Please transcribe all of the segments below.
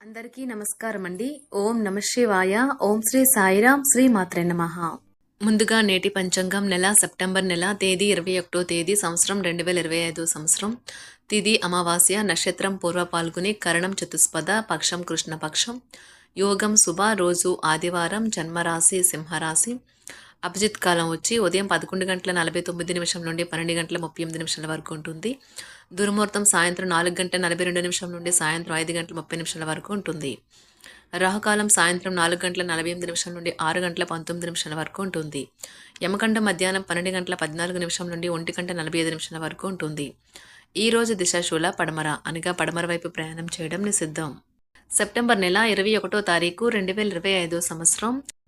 అందరికీ నమస్కారం అండి ఓం నమ శివాయ. ఓం శ్రీ సాయిరాం. శ్రీ మాత్రే నమః. ముందుగా నేటి పంచాంగం నెల సెప్టెంబర్ నెల తేదీ ఇరవై ఒకటో తేదీ సంవత్సరం రెండు వేల ఇరవై ఐదో సంవత్సరం. తిది అమావాస్య నక్షత్రం పూర్వ పాల్గొని కరణం చతుస్పద పక్షం కృష్ణపక్షం. యోగం శుభ రోజు ఆదివారం జన్మరాశి సింహరాశి. అభిజిత్ కాలం వచ్చి ఉదయం పదకొండు గంటల నలభై తొమ్మిది నిమిషం నుండి పన్నెండు గంటల ముప్పై ఎనిమిది నిమిషాల వరకు ఉంటుంది. దుర్ముహూర్తం సాయంత్రం నాలుగు గంటల నలభై రెండు నిమిషం నుండి సాయంత్రం ఐదు గంటల ముప్పై నిమిషాల వరకు ఉంటుంది. రాహుకాలం సాయంత్రం నాలుగు గంటల నలభై ఎనిమిది నిమిషం నుండి ఆరు గంటల పంతొమ్మిది నిమిషాల వరకు ఉంటుంది. యమకండ మధ్యాహ్నం పన్నెండు గంటల పద్నాలుగు నిమిషం నుండి ఒంటి గంట నలభై ఐదు నిమిషాల వరకు ఉంటుంది. ఈ రోజు దిశాశూల పడమర అనగా పడమర వైపు ప్రయాణం చేయడం నిషిద్ధం. సెప్టెంబర్ నెల ఇరవై ఒకటో తారీఖు రెండు వేల ఇరవై ఐదో సంవత్సరం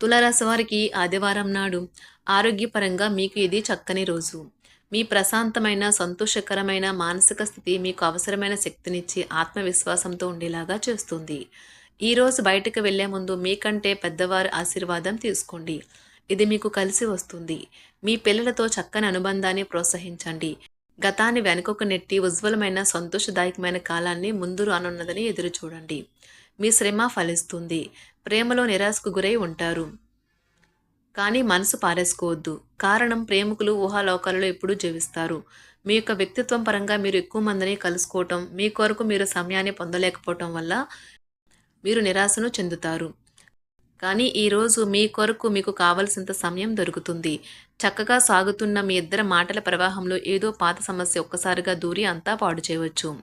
తులారాశి వారికి ఆదివారం నాడు ఆరోగ్యపరంగా మీకు ఇది చక్కని రోజు. మీ ప్రశాంతమైన సంతోషకరమైన మానసిక స్థితి మీకు అవసరమైన శక్తినిచ్చి ఆత్మవిశ్వాసంతో ఉండేలాగా చేస్తుంది. ఈ రోజు బయటకు వెళ్ళే ముందు మీకంటే పెద్దవారి ఆశీర్వాదం తీసుకోండి. ఇది మీకు కలిసి వస్తుంది. మీ పిల్లలతో చక్కని అనుబంధాన్ని ప్రోత్సహించండి. గతాన్ని వెనుకకు నెట్టి ఉజ్వలమైన సంతోషదాయకమైన కాలాన్ని ముందు రానున్నదని ఎదురు చూడండి మీ శ్రమ ఫలిస్తుంది. ప్రేమలో నిరాశకు గురై ఉంటారు. కానీ మనసు పారేసుకోవద్దు. కారణం ప్రేమికులు ఊహాలోకాలలో ఎప్పుడూ జీవిస్తారు. మీ యొక్క వ్యక్తిత్వం పరంగా మీరు ఎక్కువ మందిని కలుసుకోవటం మీ కొరకు మీరు సమయాన్ని పొందలేకపోవటం వల్ల మీరు నిరాశను చెందుతారు. కానీ ఈరోజు మీ కొరకు మీకు కావలసినంత సమయం దొరుకుతుంది. చక్కగా సాగుతున్న మీ ఇద్దరు మాటల ప్రవాహంలో ఏదో పాత సమస్య ఒక్కసారిగా దూరి అంతా పాడు చేయవచ్చు.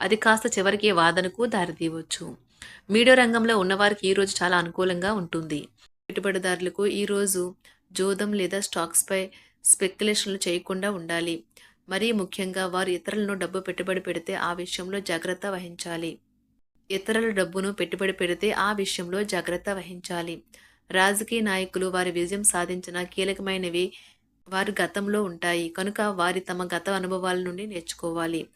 అది కాస్త చివరికి వాదనకు దారితీయవచ్చు. మీడియా రంగంలో ఉన్నవారికి ఈరోజు చాలా అనుకూలంగా ఉంటుంది. పెట్టుబడిదారులకు ఈరోజు జోదం లేదా స్టాక్స్పై స్పెక్యులేషన్లు చేయకుండా ఉండాలి. మరీ ముఖ్యంగా వారు ఇతరులను డబ్బు పెట్టుబడి పెడితే ఆ విషయంలో జాగ్రత్త వహించాలి. ఇతరుల డబ్బును పెట్టుబడి పెడితే ఆ విషయంలో జాగ్రత్త వహించాలి. రాజకీయ నాయకులు వారి విజయం సాధించిన కీలకమైనవి వారి గతంలో ఉంటాయి. కనుక వారి తమ గత అనుభవాల నుండి నేర్చుకోవాలి.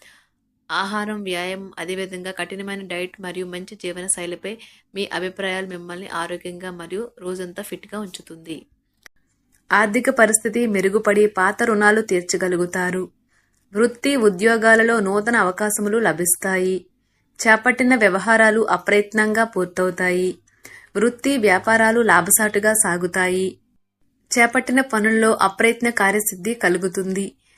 ఆహారం వ్యాయామం అదేవిధంగా కఠినమైన డైట్ మరియు మంచి జీవన శైలిపై మీ అభిప్రాయాలు మిమ్మల్ని ఆరోగ్యంగా మరియు రోజంతా ఫిట్గా ఉంచుతుంది. ఆర్థిక పరిస్థితి మెరుగుపడి పాత రుణాలు తీర్చగలుగుతారు. వృత్తి ఉద్యోగాలలో నూతన అవకాశములు లభిస్తాయి. చేపట్టిన వ్యవహారాలు అప్రయత్నంగా పూర్తవుతాయి. వృత్తి వ్యాపారాలు లాభసాటుగా సాగుతాయి. చేపట్టిన పనుల్లో అప్రయత్న కార్యసిద్ధి కలుగుతుంది.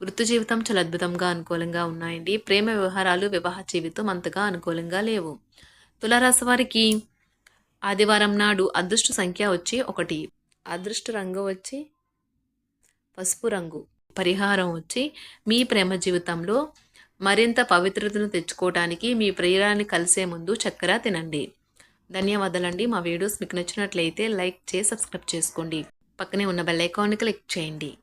వృత్తి జీవితం చాలా అద్భుతంగా అనుకూలంగా ఉన్నాయండి. ప్రేమ వ్యవహారాలు వివాహ జీవితం అంతగా అనుకూలంగా లేవు. తులారాశి వారికి ఆదివారం నాడు అదృష్ట సంఖ్య వచ్చి ఒకటి. అదృష్ట రంగు వచ్చి పసుపు రంగు. పరిహారం వచ్చి మీ ప్రేమ జీవితంలో మరింత పవిత్రతను తెచ్చుకోవడానికి మీ ప్రియురాన్ని కలిసే ముందు చక్కెర తినండి. ధన్యవాదాలండి. మా వీడియోస్ మీకు నచ్చినట్లయితే లైక్ చేసి సబ్స్క్రైబ్ చేసుకోండి. పక్కనే ఉన్న బెల్ ఐకాన్ని క్లిక్ చేయండి.